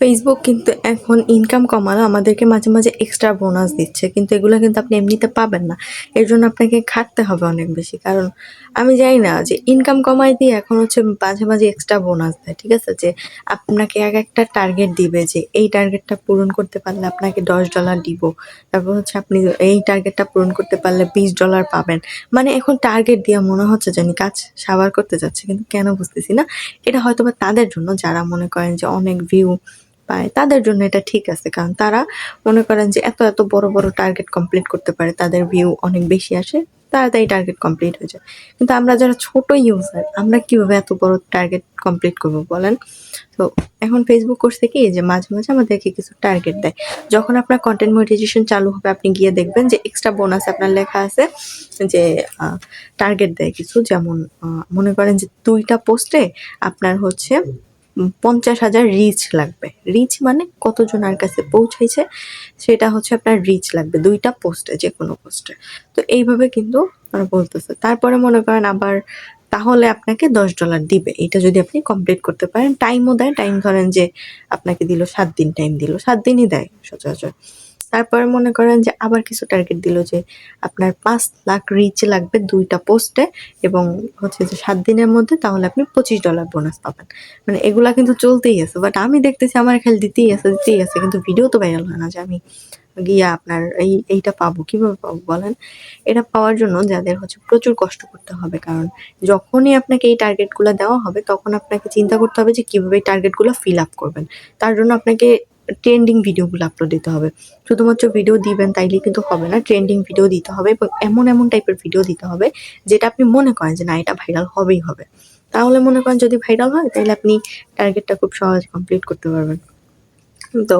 Facebook কিন্তু এখন income কমানো আমাদেরকে মাঝে মাঝে এক্সট্রা বোনাস দিচ্ছে। কিন্তু এগুলো কিন্তু আপনি এমনিতে পাবেন না। এর জন্য আপনাকে খাটতে হবে অনেক বেশি। কারণ আমি জানি না যে ইনকাম কমাই দিয়ে এখন হচ্ছে মাঝে মাঝে এক্সট্রা বোনাস দেয়, ঠিক আছে? যে আপনাকে এক একটা টার্গেট দিবে যে এই টার্গেটটা পূরণ করতে পারলে আপনাকে দশ ডলার দিব। তারপর হচ্ছে আপনি এই টার্গেটটা পূরণ করতে পারলে বিশ ডলার পাবেন। মানে এখন টার্গেট দিয়ে মনে হচ্ছে জানি কাজ সাবার করতে যাচ্ছে, কিন্তু কেন বুঝতেছি না। এটা হয়তো বা তাদের জন্য, যারা মনে করেন যে অনেক ভিউ পায়, তাদের জন্য এটা ঠিক আছে। কারণ তারা মনে করেন যে এত এত বড় বড় টার্গেট কমপ্লিট করতে পারে, তাদের ভিউ অনেক বেশি আসে, তাড়াতাড়ি টার্গেট কমপ্লিট হয়ে যায়। কিন্তু আমরা যারা ছোট ইউজার আমরা কীভাবে এত বড় টার্গেট কমপ্লিট করব বলেন? তো এখন ফেসবুক করছে কি, যে মাঝে মাঝে আমাদেরকে কিছু টার্গেট দেয়। যখন আপনার কন্টেন্ট মনিটাইজেশন চালু হবে, আপনি গিয়ে দেখবেন যে এক্সট্রা বোনাস আপনার লেখা আছে, যে টার্গেট দেয় কিছু। যেমন মনে করেন যে দুইটা পোস্টে আপনার হচ্ছে পঞ্চাশ হাজার রিচ লাগবে। রিচ মানে কতজনের কাছে পৌঁছাইছে, সেটা হচ্ছে আপনার রিচ লাগবে, দুইটা পোস্টে যে কোনো পোস্টে তো এইভাবে কিন্তু বলতেছে। তারপরে মনে করেন আবার তাহলে আপনাকে দশ ডলার দিবে। এটা যদি আপনি কমপ্লিট করতে পারেন টাইমও দেয়। টাইম ধরেন যে আপনাকে দিল, সাত দিন টাইম দিল, সাত দিনই দেয়, সচরাচর। তারপরে মনে করেন যে আবার কিছু টার্গেট দিল যে আপনার পাঁচ লাখ রিচ লাগবে দুইটা পোস্টে এবং হচ্ছে যে সাত দিনের মধ্যে তাহলে আপনি পঁচিশ ডলার বোনাস পাবেন। মানে এগুলা কিন্তু চলতেই আছে বাট আমি দেখতেছি আমার খেয়াল দিতেই আছে দিতেই আছে, কিন্তু ভিডিও তো ভাইরাল হয় না যে আমি গিয়া আপনার এই, এইটা পাবো, কীভাবে পাবো বলেন? এটা পাওয়ার জন্য যাদের হচ্ছে প্রচুর কষ্ট করতে হবে, কারণ যখনই আপনাকে এই টার্গেটগুলো দেওয়া হবে, তখন আপনাকে চিন্তা করতে হবে যে কীভাবে এই টার্গেটগুলো ফিল আপ করবেন। তার জন্য আপনাকে ট্রেন্ডিং ভিডিওগুলো আপলোড দিতে হবে। শুধুমাত্র ভিডিও দিবেন তাইলে কিন্তু হবে না ট্রেন্ডিং ভিডিও দিতে হবে এবং এমন এমন টাইপের ভিডিও দিতে হবে যেটা আপনি মনে করেন যে না, এটা ভাইরাল হবেই হবে। তাহলে মনে করেন যদি ভাইরাল হয় তাহলে আপনি টার্গেটটা খুব সহজে কমপ্লিট করতে পারবেন। তো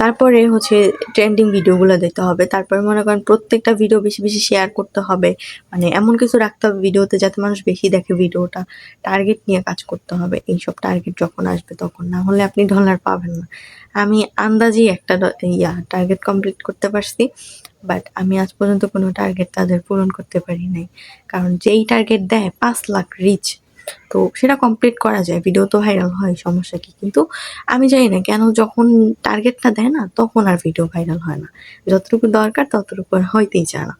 তারপরে হচ্ছে ট্রেন্ডিং ভিডিওগুলো দিতে হবে। তারপরে মনে করেন প্রত্যেকটা ভিডিও বেশি বেশি শেয়ার করতে হবে। মানে এমন কিছু রাখতে হবে ভিডিওতে যাতে মানুষ বেশি দেখে ভিডিওটা টার্গেট নিয়ে কাজ করতে হবে। এইসব টার্গেট যখন আসবে তখন। না হলে আপনি ডলার পাবেন না। আমি আন্দাজেই একটা ইয়া টার্গেট কমপ্লিট করতে পারছি বাট আমি আজ পর্যন্ত কোনো টার্গেট তাদের পূরণ করতে পারি নাই। কারণ যেই টার্গেট দেয় পাঁচ লাখ রিচ তো সেটা কমপ্লিট করা যায়। ভিডিও তো ভাইরাল হয়, সমস্যা কি? কিন্তু আমি জানি না কেন যখন টার্গেটটা দেয় না, তখন আর ভিডিও ভাইরাল হয় না। যতটুকু দরকার ততটুকু হইতেই চায় না।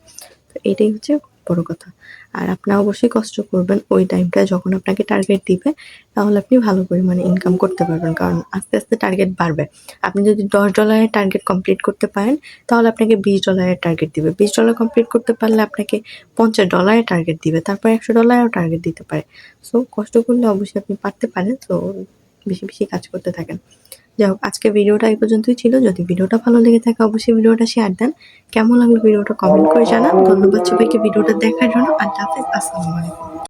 তো এটাই হচ্ছে বড় কথা। আর আপনি অবশ্যই কষ্ট করবেন ওই টাইমটা যখন আপনাকে টার্গেট দিবে, তাহলে আপনি ভালো পরিমাণে ইনকাম করতে পারবেন। কারণ আস্তে আস্তে টার্গেট বাড়বে। আপনি যদি দশ ডলারের টার্গেট কমপ্লিট করতে পারেন, তাহলে আপনাকে বিশ ডলারের টার্গেট দিবে। বিশ ডলার কমপ্লিট করতে পারলে আপনাকে পঞ্চাশ ডলারের টার্গেট দিবে। তারপর একশো ডলারেও টার্গেট দিতে পারে। সো কষ্ট করলে অবশ্যই আপনি পারতে পারেন। তো বেশি বেশি কাজ করতে থাকেন। যাই হোক, আজকে ভিডিওটা এই পর্যন্তই ছিল। যদি ভিডিওটা ভালো লেগে থাকে, অবশ্যই ভিডিওটা শেয়ার দেন। কেমন লাগল ভিডিওটা কমেন্ট করে জানান। ধন্যবাদ সবাইকে ভিডিওটা দেখার জন্য। আর হাফেজ, আসসালামু আলাইকুম।